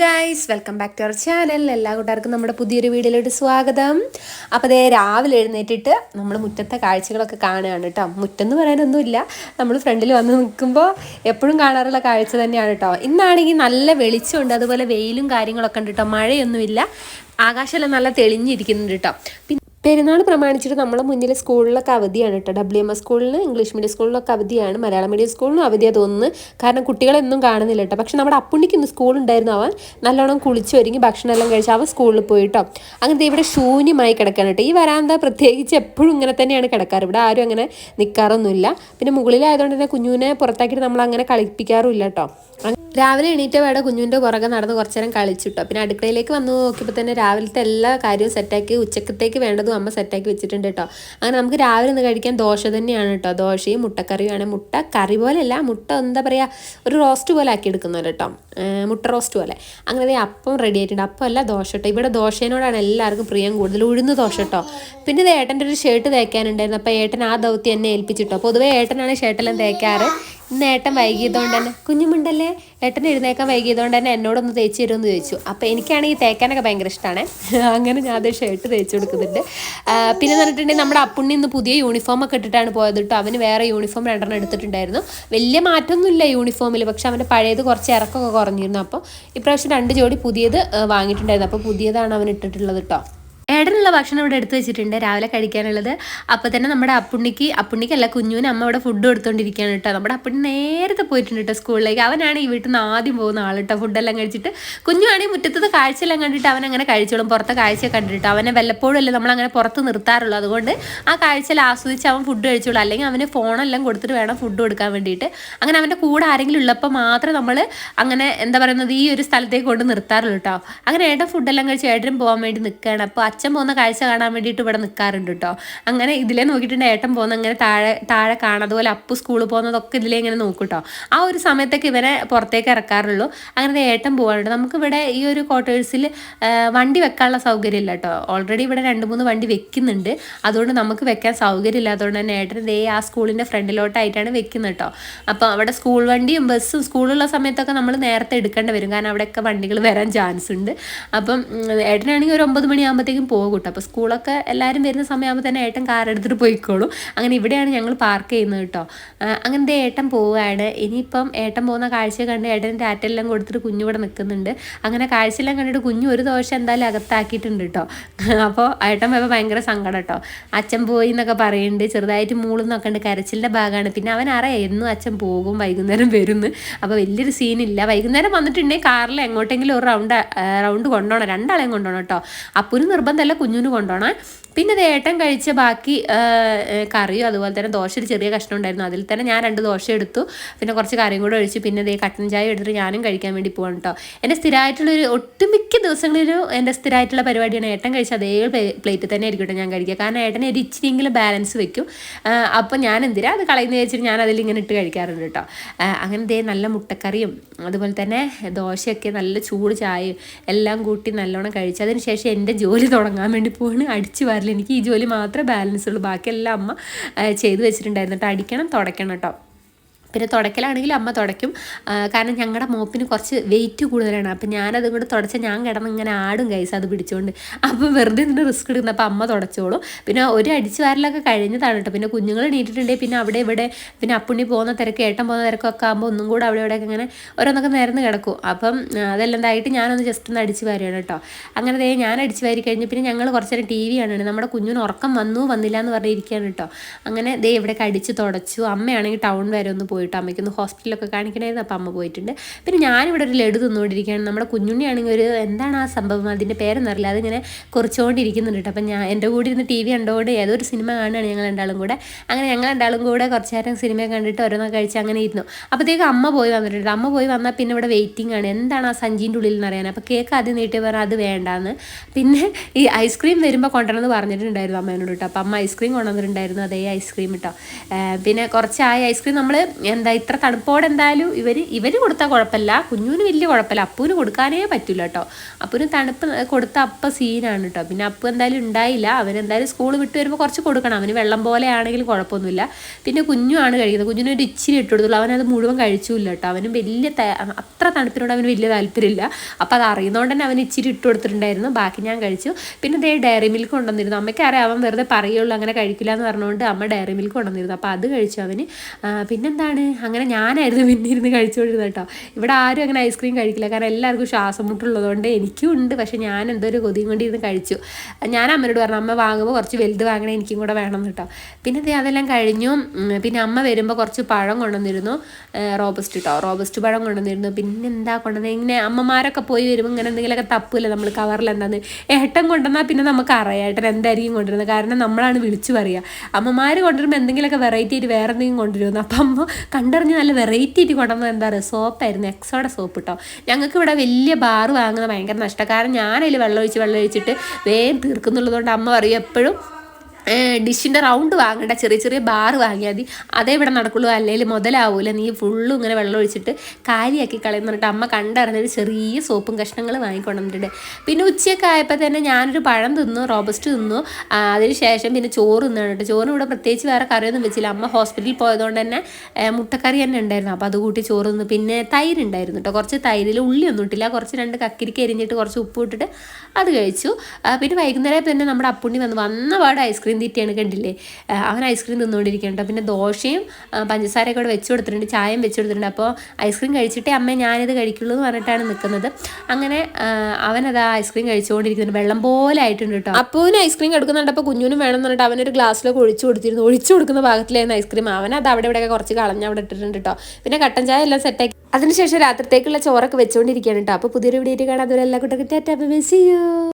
Guys welcome back to our channel എല്ലാ കൂട്ടുകാർക്കും നമ്മുടെ പുതിയൊരു വീഡിയോയിലോട്ട് സ്വാഗതം. അപ്പോൾ അതേ രാവിലെ എഴുന്നേറ്റിട്ട് നമ്മൾ മുറ്റത്തെ കാഴ്ചകളൊക്കെ കാണുകയാണ് കേട്ടോ മുറ്റെന്ന് പറയാനൊന്നുമില്ല. നമ്മൾ ഫ്രണ്ടിൽ വന്ന് നിൽക്കുമ്പോൾ എപ്പോഴും കാണാറുള്ള കാഴ്ച തന്നെയാണ് കേട്ടോ ഇന്നാണെങ്കിൽ നല്ല വെളിച്ചമുണ്ട്. അതുപോലെ വെയിലും കാര്യങ്ങളൊക്കെ ഉണ്ട് കേട്ടോ മഴയൊന്നുമില്ല. ആകാശമെല്ലാം നല്ല തെളിഞ്ഞിരിക്കുന്നുണ്ട് കേട്ടോ പിന്നെ പെരുന്നാൾ പ്രമാണിച്ചിട്ട് നമ്മളെ മുന്നിൽ സ്കൂളിലൊക്കെ അവധിയാണ് കേട്ടോ ഡബ്ല്യു എം എസ് സ്കൂളിന് ഇംഗ്ലീഷ് മീഡിയം സ്കൂളിലൊക്കെ അവധിയാണ്. മലയാളം മീഡിയം സ്കൂളിനും അവധിയാണ് തോന്നുന്നു. കാരണം കുട്ടികളെന്നും കാണുന്നില്ല കേട്ടോ പക്ഷെ നമ്മുടെ അപ്പുണ്ണിക്ക് ഇന്ന് സ്കൂളുണ്ടായിരുന്നു അവൻ നല്ലോണം കുളിച്ചൊരുങ്ങി ഭക്ഷണം എല്ലാം കഴിച്ച് അവൻ സ്കൂളിൽ പോയിട്ടോ അങ്ങനത്തെ ഇവിടെ ശൂന്യമായി കിടക്കാണ് കേട്ടോ ഈ വരാന്ത പ്രത്യേകിച്ച് എപ്പോഴും ഇങ്ങനെ തന്നെയാണ് കിടക്കാറ്. ഇവിടെ ആരും അങ്ങനെ നിൽക്കാറൊന്നുമില്ല പിന്നെ മുകളിലായതുകൊണ്ട് തന്നെ കുഞ്ഞുവിനെ പുറത്താക്കിയിട്ട് നമ്മൾ അങ്ങനെ കളിപ്പിക്കാറുമില്ല കേട്ടോ രാവിലെ എണീറ്റ വേടെ കുഞ്ഞുവിന്റെ പുറകെ നടന്ന് കുറച്ചു നേരം കളിച്ചിട്ടോ പിന്നെ അടുക്കളയിലേക്ക് വന്ന് നോക്കിയപ്പോൾ തന്നെ രാവിലത്തെ എല്ലാ കാര്യവും സെറ്റാക്കി ഉച്ചക്കത്തേക്ക് വേണ്ടതും അമ്മ സെറ്റാക്കി വെച്ചിട്ടുണ്ട് കേട്ടോ അങ്ങനെ നമുക്ക് രാവിലെ ഒന്ന് കഴിക്കാൻ ദോശ തന്നെയാണ് കേട്ടോ ദോശയും മുട്ടക്കറിയുമാണ് മുട്ട കറി പോലെയല്ല മുട്ട എന്താ പറയുക ഒരു റോസ്റ്റ് പോലെ ആക്കി എടുക്കുന്നവർ കേട്ടോ മുട്ട റോസ്റ്റ് പോലെ. അങ്ങനെ അപ്പം റെഡി ആയിട്ടുണ്ട്. അപ്പം അല്ല ദോശ കേട്ടോ ഇവിടെ ദോശേനോടാണ് എല്ലാവർക്കും പ്രിയം കൂടുതൽ. ഉഴുന്ന് ദോശ കേട്ടോ പിന്നെ ഇത് ഏട്ടന്റെ ഒരു ഷർട്ട് തേക്കാനുണ്ടായിരുന്നു. അപ്പോൾ ഏട്ടൻ ആ ദൗത്യം എന്നെ ഏൽപ്പിച്ചിട്ടോ. പൊതുവേ ഏട്ടനാണ് ഷർട്ടെല്ലാം തേക്കാറ്. ഏട്ടൻ വൈകിയതുകൊണ്ട് തന്നെ കുഞ്ഞുമുണ്ടല്ലേ? ഏട്ടൻ എഴുന്നേക്കാൻ വൈകിയതുകൊണ്ട് തന്നെ എന്നോടൊന്ന് തേച്ച് തരുമെന്ന് ചോദിച്ചു. അപ്പോൾ എനിക്കാണെങ്കിൽ തേക്കാനൊക്കെ ഭയങ്കര ഇഷ്ടമാണ് അങ്ങനെ ഞാൻ അത് ഷർട്ട് തേച്ച് കൊടുക്കുന്നുണ്ട്. പിന്നെ പറഞ്ഞിട്ടുണ്ടെങ്കിൽ നമ്മുടെ അപ്പുണ്ണി ഇന്ന് പുതിയ യൂണിഫോം ഒക്കെ ഇട്ടിട്ടാണ് പോയത് കേട്ടോ. അവന് വേറെ യൂണിഫോം രണ്ടെണ്ണം എടുത്തിട്ടുണ്ടായിരുന്നു. വലിയ മാറ്റമൊന്നുമില്ല യൂണിഫോമിൽ പക്ഷെ അവന്റെ പഴയത് കുറച്ച് ഇറക്കമൊക്കെ കുറഞ്ഞിരുന്നു. അപ്പോൾ ഇപ്രാവശ്യം രണ്ട് ജോഡി പുതിയത് വാങ്ങിയിട്ടുണ്ടായിരുന്നു. അപ്പോൾ പുതിയതാണ് അവൻ ഇട്ടിട്ടുള്ളത് കേട്ടോ. ഏടനുള്ള ഭക്ഷണം ഇവിടെ എടുത്തു വെച്ചിട്ടുണ്ട് രാവിലെ കഴിക്കാനുള്ളത്. അപ്പോൾ തന്നെ നമ്മുടെ അപ്പുണ്ണിക്ക് അപ്പുണ്ണിക്കല്ല കുഞ്ഞുവിന് അമ്മ ഇവിടെ ഫുഡ് കൊടുത്തോണ്ടിരിക്കുകയാണ് കേട്ടോ. നമ്മുടെ അപ്പുണ്ണി നേരത്തെ പോയിട്ടുണ്ട് കേട്ടോ സ്കൂളിലേക്ക്. അവനാണ് ഈ വീട്ടിൽ നിന്ന് ആദ്യം പോകുന്ന ആൾ കേട്ടോ. ഫുഡെല്ലാം കഴിച്ചിട്ട് കുഞ്ഞുവാണെങ്കിൽ മുറ്റത്തത് കാഴ്ചയെല്ലാം കണ്ടിട്ട് അവൻ അങ്ങനെ കഴിച്ചോളും. പുറത്തെ കാഴ്ച കണ്ടിട്ട് അവനെ വല്ലപ്പോഴും അല്ലേ നമ്മളങ്ങനെ പുറത്ത് നിർത്താറുള്ളൂ. അതുകൊണ്ട് ആ കാഴ്ചയിൽ ആസ്വദിച്ച് അവൻ ഫുഡ് കഴിച്ചോളൂ. അല്ലെങ്കിൽ അവന് ഫോണെല്ലാം കൊടുത്തിട്ട് വേണം ഫുഡ് കൊടുക്കാൻ വേണ്ടിയിട്ട്. അങ്ങനെ അവന്റെ കൂടെ ആരെങ്കിലും ഉള്ളപ്പോൾ മാത്രം നമ്മൾ അങ്ങനെ എന്താ പറയുന്നത് ഈ ഒരു സ്ഥലത്തേക്ക് കൊണ്ട് നിർത്താറുള്ളൂ കേട്ടോ. അങ്ങനെ ഏട്ടൻ ഫുഡെല്ലാം കഴിച്ച് ഏട്ടനും പോകാൻ വേണ്ടി നിൽക്കുകയാണ്. അപ്പോൾ അച്ഛൻ പോകുന്ന കാഴ്ച കാണാൻ വേണ്ടിയിട്ട് ഇവിടെ നിൽക്കാറുണ്ട് കേട്ടോ അങ്ങനെ ഇതിലേ നോക്കിയിട്ടുണ്ട് ഏട്ടൻ പോകുന്ന അങ്ങനെ താഴെ താഴെ കാണാം അതുപോലെ അപ്പു സ്കൂളിൽ പോകുന്നതൊക്കെ ഇതിലേ ഇങ്ങനെ നോക്കും കേട്ടോ ആ ഒരു സമയത്തൊക്കെ ഇവനെ പുറത്തേക്ക് ഇറക്കാറുള്ളൂ. അങ്ങനെ ഏട്ടൻ പോകാറുണ്ട് നമുക്കിവിടെ ഈ ഒരു ക്വാർട്ടേഴ്സിൽ വണ്ടി വെക്കാനുള്ള സൗകര്യം ഇല്ല കേട്ടോ ഓൾറെഡി ഇവിടെ രണ്ട് മൂന്ന് വണ്ടി വെക്കുന്നുണ്ട്. അതുകൊണ്ട് നമുക്ക് വെക്കാൻ സൗകര്യം അതുകൊണ്ട് തന്നെ ഏട്ടൻ ദേ ആ സ്കൂളിന്റെ ഫ്രണ്ടിലോട്ടായിട്ടാണ് വെക്കുന്നത് കേട്ടോ അപ്പോൾ അവിടെ സ്കൂൾ വണ്ടിയും ബസ്സും സ്കൂളുള്ള സമയത്തൊക്കെ നമ്മൾ നേരത്തെ എടുക്കേണ്ടി വരും. കാരണം അവിടെയൊക്കെ വണ്ടികൾ വരാൻ ചാൻസ് ഉണ്ട്. അപ്പം ഏട്ടനാണെങ്കിൽ ഒരു ഒമ്പത് മണിയാകുമ്പോഴത്തേക്കും പോകും കേട്ടോ അപ്പോൾ സ്കൂളൊക്കെ എല്ലാവരും വരുന്ന സമയമാകുമ്പോൾ തന്നെ ഏട്ടൻ കാർ എടുത്തിട്ട് പോയിക്കോളും. അങ്ങനെ ഇവിടെയാണ് ഞങ്ങൾ പാർക്ക് ചെയ്യുന്നത് കേട്ടോ. അങ്ങനത്തെ ഏട്ടൻ പോവുകയാണ്. ഇനിയിപ്പം ഏട്ടൻ പോകുന്ന കാഴ്ച കണ്ട് ഏട്ടൻ ടാറ്റെല്ലാം കൊടുത്തിട്ട് കുഞ്ഞു ഇവിടെ നിൽക്കുന്നുണ്ട്. അങ്ങനെ കാഴ്ചയെല്ലാം കണ്ടിട്ട് കുഞ്ഞു ഒരു ദോശ എന്തായാലും അകത്താക്കിയിട്ടുണ്ട് കേട്ടോ. അപ്പോൾ ഏട്ടൻ പോയപ്പോൾ ഭയങ്കര സങ്കടം കേട്ടോ. അച്ഛൻ പോയി എന്നൊക്കെ പറയുന്നുണ്ട് ചെറുതായിട്ട് മൂളുന്നൊക്കെ ഉണ്ട് കരച്ചിലിന്റെ ഭാഗമാണ്. പിന്നെ അവൻ അറിയാം എന്നും അച്ഛൻ പോകും വൈകുന്നേരം വരുന്നു. അപ്പോൾ വലിയൊരു സീനില്ല വൈകുന്നേരം വന്നിട്ടുണ്ടെങ്കിൽ കാറിൽ എങ്ങോട്ടെങ്കിലും ഒരു റൗണ്ട് റൗണ്ട് കൊണ്ടുപോകണം. രണ്ടാളെയും കൊണ്ടുപോകണം കേട്ടോ. അപ്പുന് നിർബന്ധമല്ല കുഞ്ഞിന് കൊണ്ടുപോകണം. പിന്നെ ഏട്ടൻ കഴിച്ച ബാക്കി കറിയും അതുപോലെ തന്നെ ദോശ ഒരു ചെറിയ കഷ്ണം ഉണ്ടായിരുന്നു. അതിൽ തന്നെ ഞാൻ രണ്ട് ദോശ എടുത്തു. പിന്നെ കുറച്ച് കറിയും കൂടെ ഒഴിച്ച് പിന്നെ ഇതേ കട്ടൻ ചായ എടുത്തിട്ട് ഞാനും കഴിക്കാൻ വേണ്ടി പോകണം കേട്ടോ എന്റെ സ്ഥിരമായിട്ടുള്ളൊരു ഒട്ടുമിക്ക ദിവസങ്ങളിലും എന്റെ സ്ഥിരമായിട്ടുള്ള പരിപാടിയാണ് ഏട്ടൻ കഴിച്ച അതേ പ്ലേറ്റിൽ തന്നെ ആയിരിക്കും ഞാൻ കഴിക്കുക. കാരണം ഏട്ടനെ ഒരു ഇച്ചിരിയെങ്കിലും ബാലൻസ് വെക്കും. അപ്പോൾ ഞാൻ എന്തിനാ അത് കളയുന്ന വെച്ചിട്ട് ഞാൻ അതിൽ ഇങ്ങനെ ഇട്ട് കഴിക്കാറുണ്ട് കേട്ടോ അങ്ങനെ ദേ നല്ല മുട്ടക്കറിയും അതുപോലെ തന്നെ ദോശയൊക്കെ നല്ല ചൂട് ചായയും എല്ലാം കൂട്ടി നല്ലോണം കഴിച്ച് അതിന് ശേഷം എന്റെ ജോലി തുടങ്ങാൻ വേണ്ടി പോവാണ്. അടിച്ചു വാരില്ല എനിക്ക് ഈ ജോലി മാത്രമേ ബാലൻസ് ഉള്ളൂ. ബാക്കിയെല്ലാം അമ്മ ചെയ്തു വെച്ചിട്ടുണ്ടായിരുന്നു. കേട്ടോ അടിക്കണം തുടയ്ക്കണം കേട്ടോ പിന്നെ തുടയ്ക്കലാണെങ്കിൽ അമ്മ തുടയ്ക്കും. കാരണം ഞങ്ങളുടെ മോപ്പിന് കുറച്ച് വെയിറ്റ് കൂടുതലാണ്. അപ്പം ഞാനതും കൂടെ തുടച്ച ഞാൻ കിടന്ന് ഇങ്ങനെ ആടും കൈസ് അത് പിടിച്ചുകൊണ്ട് അപ്പം വെറുതെ ഇതിന്റെ റിസ്ക് എടുക്കുന്ന അപ്പം അമ്മ തുടച്ചോളും. പിന്നെ ഒരു അടിച്ചു വാരലൊക്കെ കഴിഞ്ഞതാണ് കേട്ടോ പിന്നെ കുഞ്ഞുങ്ങൾ നീട്ടിട്ടുണ്ടെങ്കിൽ പിന്നെ അവിടെ ഇവിടെ പിന്നെ അപ്പുണ്ണി പോകുന്ന തിരക്ക് ഏട്ടൻ പോകുന്ന തിരക്കൊക്കെ ആകുമ്പോൾ ഒന്നും കൂടെ അവിടെ ഇവിടെയൊക്കെ ഇങ്ങനെ ഓരോന്നൊക്കെ നിരന്ന് കിടക്കും. അപ്പം അതെല്ലാം ഇതായിട്ട് ഞാനൊന്ന് ജസ്റ്റ് ഒന്ന് അടിച്ചു വാരുകയാണ് കേട്ടോ അങ്ങനെ ദേ ഞാൻ അടിച്ചു വാരി കഴിഞ്ഞ് പിന്നെ ഞങ്ങൾ കുറച്ച് നേരം ടി വി കാണുകയാണ് നമ്മുടെ കുഞ്ഞിന് ഉറക്കം വന്നു വന്നില്ല എന്ന് പറഞ്ഞിരിക്കുകയാണ് കേട്ടോ അങ്ങനെ ദേ ഇവിടെ അടിച്ച് തുടച്ചു. അമ്മയാണെങ്കിൽ ടൗൺ വരെ ഒന്ന് പോയിട്ട് അമ്മയ്ക്കൊന്ന് ഹോസ്പിറ്റലൊക്കെ കാണിക്കണമായിരുന്നു. അപ്പം അമ്മ പോയിട്ടുണ്ട്. പിന്നെ ഞാനിവിടെ ഒരു ലഡു തിന്നുകൊണ്ടിരിക്കുകയാണ്. നമ്മുടെ കുഞ്ഞുണ്ണിയാണെങ്കിൽ ഒരു എന്താണ് ആ സംഭവം? അതിന്റെ പേരെന്നറിയില്ല. അതിങ്ങനെ കുറച്ചുകൊണ്ടിരിക്കുന്നുണ്ട് കേട്ടോ. അപ്പം ഞാൻ എന്റെ കൂടെ ഇരുന്ന് ടി വി കണ്ടുകൊണ്ട് ഏതോ ഒരു സിനിമ കാണുകയാണ് ഞങ്ങൾ രണ്ടാളും കൂടെ. അങ്ങനെ ഞങ്ങൾ രണ്ടാളും കൂടെ കുറച്ച് നേരം സിനിമ കണ്ടിട്ട് ഓരോന്നൊക്കെ കഴിച്ച് അങ്ങനെ ഇരുന്നു. അപ്പോഴത്തേക്ക് അമ്മ പോയി വന്നിട്ടുണ്ട്. അമ്മ പോയി വന്നാൽ പിന്നെ ഇവിടെ വെയിറ്റിംഗ് ആണ്. എന്താണ് ആ സഞ്ചിന്റെ ഉള്ളിൽ എന്ന് അറിയാൻ അപ്പോൾ കേക്ക് ആദ്യം നീട്ടി പറഞ്ഞാൽ അത് വേണ്ടാന്ന്. പിന്നെ ഈ ഐസ്ക്രീം വരുമ്പോൾ കൊണ്ടുവരണമെന്ന് പറഞ്ഞിട്ടുണ്ടായിരുന്നു അമ്മേനോട് കേട്ടോ. അപ്പം അമ്മ ഐസ്ക്രീം കൊണ്ടുവന്നിട്ടുണ്ടായിരുന്നു. അതേ ഐസ്ക്രീം കേട്ടോ പിന്നെ കുറച്ചായ ഐസ്ക്രീം നമ്മൾ എന്താ ഇത്ര തണുപ്പോടെ എന്തായാലും ഇവർ ഇവർ കൊടുത്താൽ കുഴപ്പമില്ല. കുഞ്ഞുവിന് വലിയ കുഴപ്പമില്ല. അപ്പൂന് കൊടുക്കാനേ പറ്റില്ല കേട്ടോ. അപ്പൂന് തണുപ്പ് കൊടുത്ത അപ്പ സീനാണ് കേട്ടോ. പിന്നെ അപ്പു എന്തായാലും ഉണ്ടായില്ല. അവനെന്തായാലും സ്കൂൾ വിട്ട് വരുമ്പോൾ കുറച്ച് കൊടുക്കണം. അവന് വെള്ളം പോലെ ആണെങ്കിലും കുഴപ്പമൊന്നുമില്ല. പിന്നെ കുഞ്ഞുമാണ് കഴിക്കുന്നത്. കുഞ്ഞിന് ഒരു ഇച്ചിരി ഇട്ട് കൊടുത്തുള്ളൂ. അവനത് മുഴുവൻ കഴിച്ചില്ല കേട്ടോ. അവന് വലിയ അത്ര തണുപ്പിനോട് അവന് വലിയ താല്പര്യമില്ല. അപ്പോൾ അത് തന്നെ അവൻ ഇച്ചിരി ഇട്ട് കൊടുത്തിട്ടുണ്ടായിരുന്നു. ബാക്കി ഞാൻ കഴിച്ചു. പിന്നെ ദേ ഡയറി മിൽക്ക് കൊണ്ടുവന്നിരുന്നു. അമ്മയ്ക്ക് അറിയാം അവൻ വെറുതെ പറയുള്ളൂ അങ്ങനെ കഴിക്കില്ല എന്ന് പറഞ്ഞുകൊണ്ട് അമ്മ ഡയറി മിൽക്ക് കൊണ്ടുവന്നിരുന്നു. അപ്പോൾ അത് കഴിച്ചു അവന്. പിന്നെന്താണ്? അങ്ങനെ ഞാനായിരുന്നു പിന്നെ ഇരുന്ന് കഴിച്ചുകൊണ്ടിരുന്നത് കേട്ടോ. ഇവിടെ ആരും അങ്ങനെ ഐസ്ക്രീം കഴിക്കില്ല. കാരണം എല്ലാവർക്കും ശ്വാസം മുട്ടുള്ളതുകൊണ്ട് എനിക്കും ഉണ്ട്. പക്ഷേ ഞാൻ എന്തോ ഒരു കൊതിയും കൊണ്ട് ഇരുന്ന് കഴിച്ചു. ഞാൻ അമ്മയോട് പറഞ്ഞു അമ്മ വാങ്ങുമ്പോൾ കുറച്ച് വലുത് വാങ്ങണേ എനിക്കും കൂടെ വേണം കേട്ടോ. പിന്നെ അതെല്ലാം കഴിഞ്ഞു. പിന്നെ അമ്മ വരുമ്പോൾ കുറച്ച് പഴം കൊണ്ടുവന്നിരുന്നു. റോബസ്റ്റ് കേട്ടോ. റോബസ്റ്റ് പഴം കൊണ്ടുവന്നിരുന്നു. പിന്നെ എന്താ കൊണ്ടുവന്നത്? ഇങ്ങനെ അമ്മമാരൊക്കെ പോയി വരുമ്പോൾ ഇങ്ങനെ എന്തെങ്കിലുമൊക്കെ തപ്പില്ല നമ്മൾ കവറിൽ എന്താന്ന്? ഏട്ടൻ കൊണ്ടുവന്നാൽ പിന്നെ നമുക്ക് അറിയാം. ഏട്ടൻ എന്തായിരിക്കും കൊണ്ടുവരുന്നത്? കാരണം നമ്മളാണ് വിളിച്ചു പറയുക. അമ്മമാർ കൊണ്ടുവരുമ്പോൾ എന്തെങ്കിലുമൊക്കെ വെറൈറ്റി ആയിട്ട് വേറെ എന്തെങ്കിലും കൊണ്ടുവരുമെന്ന് അപ്പം അമ്മ കണ്ടറിഞ്ഞ് നല്ല വെറൈറ്റി ആയിട്ട് കൊണ്ടുവന്നത് എന്താ പറയുക സോപ്പായിരുന്നു. എക്സോടെ സോപ്പ് കേട്ടോ ഞങ്ങൾക്ക് ഇവിടെ വലിയ ബാർ വാങ്ങുന്നത് ഭയങ്കര നഷ്ടം. കാരണം ഞാനതിൽ വെള്ളം ഒഴിച്ച് വെള്ളം ഒഴിച്ചിട്ട് വേഗം തീർക്കുന്നുള്ളതുകൊണ്ട് അമ്മ പറയും എപ്പോഴും ഡിഷിന്റെ റൗണ്ട് വാങ്ങണ്ട. ചെറിയ ചെറിയ ബാർ വാങ്ങിയാൽ മതി. അതേ ഇവിടെ നടക്കുള്ളൂ. അല്ലെങ്കിൽ മുതലാവൂല. നീ ഫുള്ളും ഇങ്ങനെ വെള്ളം ഒഴിച്ചിട്ട് കാര്യമാക്കി കളയുന്ന പറഞ്ഞിട്ട് അമ്മ കണ്ടറിഞ്ഞൊരു ചെറിയ സോപ്പും കഷ്ണങ്ങൾ വാങ്ങിക്കൊണ്ടിട്ടുണ്ട് പിന്നെ ഉച്ചയൊക്കെ ആയപ്പോൾ തന്നെ ഞാനൊരു പഴം തിന്നു റോബസ്റ്റ് തിന്നു. അതിന് ശേഷം പിന്നെ ചോറ് തിന്നാണ് കേട്ടോ ചോറിന് ഇവിടെ പ്രത്യേകിച്ച് വേറെ കറിയൊന്നും വെച്ചില്ല. അമ്മ ഹോസ്പിറ്റലിൽ പോയതുകൊണ്ട് തന്നെ മുട്ടക്കറി തന്നെ ഉണ്ടായിരുന്നു. അപ്പോൾ അത് കൂട്ടി ചോറ് തിന്നു. പിന്നെ തൈര് ഉണ്ടായിരുന്നു കേട്ടോ. കുറച്ച് തൈരിൽ ഉള്ളി ഒന്നും ഇട്ടില്ല. കുറച്ച് രണ്ട് കക്കിരിക്ക് എരിഞ്ഞിട്ട് കുറച്ച് ഉപ്പ് ഇട്ടിട്ട് അത് കഴിച്ചു. പിന്നെ വൈകുന്നേരം പിന്നെ നമ്മുടെ അപ്പുണ്ണി വന്ന് വന്ന പാട് ഐസ്ക്രീം ഐസ്ക്രീം തീറ്റയാണ് കണ്ടില്ലേ? അവൻ ഐസ്ക്രീം തിന്നുകൊണ്ടിരിക്കുന്നുണ്ട് പിന്നെ ദോശയും പഞ്ചസാരയൊക്കെ കൂടെ വെച്ച് കൊടുത്തിട്ടുണ്ട് ചായയും വെച്ച് കൊടുത്തിട്ടുണ്ട്. അപ്പോൾ ഐസ്ക്രീം കഴിച്ചിട്ടേ അമ്മ ഞാനിത് കഴിക്കുള്ളൂ എന്ന് പറഞ്ഞിട്ടാണ് നിൽക്കുന്നത്. അങ്ങനെ അവനത് ഐസ്ക്രീം കഴിച്ചുകൊണ്ടിരിക്കുന്നുണ്ട്. വെള്ളം പോലെ ആയിട്ടുണ്ട് കേട്ടോ അപ്പൂവിന് ഐസ്ക്രീം കൊടുക്കുന്നുണ്ട്. അപ്പോൾ കുഞ്ഞുനും വേണം എന്ന് പറഞ്ഞിട്ട് അവനൊരു ഗ്ലാസ്സിലൊക്കെ ഒഴിച്ചു കൊടുത്തിരുന്നു. ഒഴിച്ചു കൊടുക്കുന്ന ഭാഗത്തിലായിരുന്നു ഐസ്ക്രീം അവൻ അത് അവിടെ ഇവിടെയൊക്കെ കുറച്ച് കളഞ്ഞ് അവിടെ ഇട്ടിട്ടുണ്ട് കേട്ടോ പിന്നെ കട്ടൻ ചായ എല്ലാം സെറ്റാക്കി അതിനുശേഷം രാത്രിത്തേക്കുള്ള ചോറൊക്കെ വെച്ചുകൊണ്ടിരിക്കുകയാണ് കേട്ടോ അപ്പോൾ പുതിയൊരു വീഡിയോ കാണാൻ അതുപോലെ എല്ലാ കുട്ടികൾക്ക് ടാറ്റാ ബൈ സി യു